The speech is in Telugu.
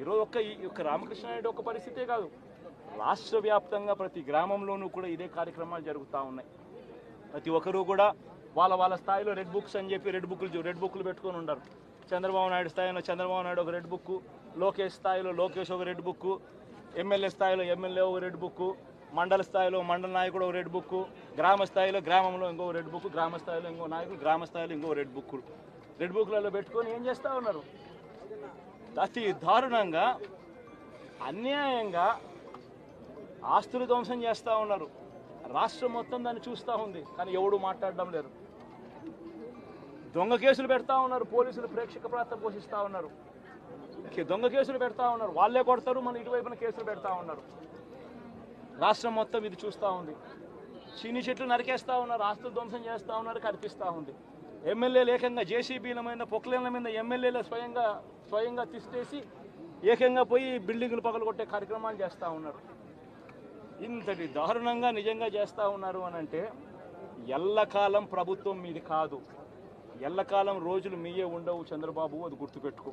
ఈరోజు ఒక్క ఈ యొక్క రామకృష్ణ నాయుడు ఒక పరిస్థితే కాదు. రాష్ట్ర వ్యాప్తంగా ప్రతి గ్రామంలోనూ కూడా ఇదే కార్యక్రమాలు జరుగుతూ ఉన్నాయి. ప్రతి ఒక్కరూ కూడా వాళ్ళ వాళ్ళ స్థాయిలో రెడ్ బుక్స్ అని చెప్పి రెడ్ బుక్లు రెడ్ బుక్లు పెట్టుకొని ఉండరు. చంద్రబాబు నాయుడు స్థాయిలో చంద్రబాబు నాయుడు ఒక రెడ్ బుక్ లోకేష్ స్థాయిలో లోకేష్ ఒక రెడ్ బుక్ ఎమ్మెల్యే స్థాయిలో ఎమ్మెల్యే ఒక రెడ్ బుక్ మండల స్థాయిలో మండల నాయకుడు ఒక రెడ్ బుక్ గ్రామ స్థాయిలో గ్రామంలో ఇంకో రెడ్ బుక్ గ్రామ స్థాయిలో ఇంకో నాయకుడు గ్రామ స్థాయిలో ఇంకో రెడ్ బుక్ రెడ్ బుక్లలో పెట్టుకొని ఏం చేస్తూ ఉన్నారు? అతి దారుణంగా అన్యాయంగా ఆస్తులు ధ్వంసం చేస్తూ ఉన్నారు. రాష్ట్రం మొత్తం దాన్ని చూస్తూ ఉంది కానీ ఎవడు మాట్లాడడం లేరు దొంగ కేసులు పెడతా ఉన్నారు పోలీసులు ప్రేక్షక ప్రాంతం పోషిస్తూ ఉన్నారు. దొంగ కేసులు పెడతా ఉన్నారు వాళ్ళే కొడతారు మన ఇటువైపున కేసులు పెడతా ఉన్నారు. రాష్ట్రం మొత్తం ఇది చూస్తూ ఉంది. చీని చెట్లు నరికేస్తా ఉన్నారు ఆస్తులు ధ్వంసం చేస్తూ ఉన్నారు కనిపిస్తూ ఉంది. ఎమ్మెల్యేలు ఏకంగా జేసీబీల మీద పొక్లేన్ల మీద ఎమ్మెల్యేలు స్వయంగా స్వయంగా తీసేసి ఏకంగా పోయి బిల్డింగ్లు పగలగొట్టే కార్యక్రమాలు చేస్తూ ఉన్నారు. ఇంతటి దారుణంగా నిజంగా చేస్తూ ఉన్నారు అని అంటే ఎల్లకాలం ప్రభుత్వం మీది కాదు. ఎల్లకాలం రోజులు మీయే ఉండవు చంద్రబాబు అది గుర్తుపెట్టుకో.